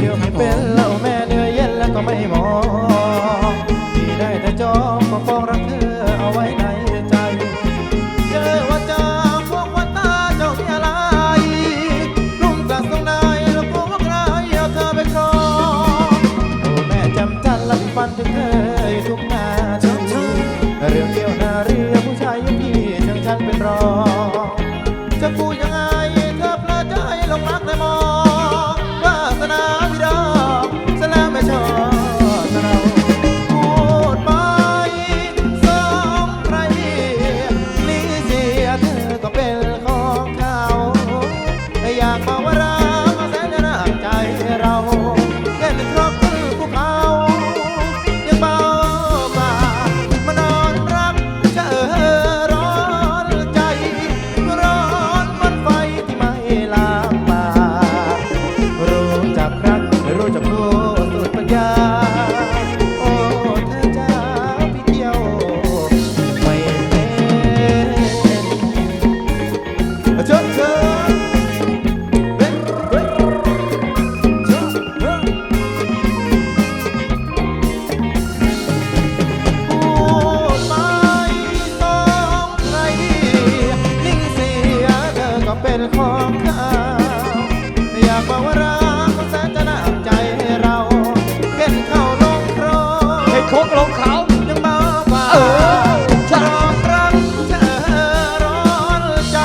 เดียวไม่เป็นเล่าแม่เนื้อเย็นแล้วก็ไม่มองมีได้แต่จองก็ฟองรักเธอเอาไว้ในใจ เจอว่าจาพวกวัาตาเจ้าที่อะไรลุงมสักตรงใดแล้วกลัวว่าใครเอาเธอไปครองโอ้แม่จำจันลำฟันถึงเธอทุกนาทีเรื่องเดียวนาเรียผู้ชายยังพี่ทั้งฉันเป็นรอง โอ้เธอจ้าปเที่ยวไม่เป็นเชิญเชิญเป็นของข้า โคกลงเขายังเบาเบาเออรองรักเธอร้อนใจ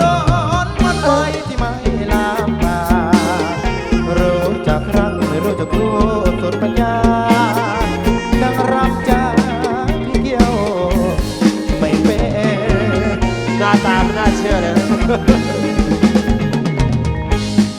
ร้อนมันไฟที่ไม่ลามตารู้จักรักไม่รู้จักรู้สุดปัญญาดังรับจากพี่เกี่ยว ไม่เป็นหน้าตาไม่น่าเชื่อเลยนะ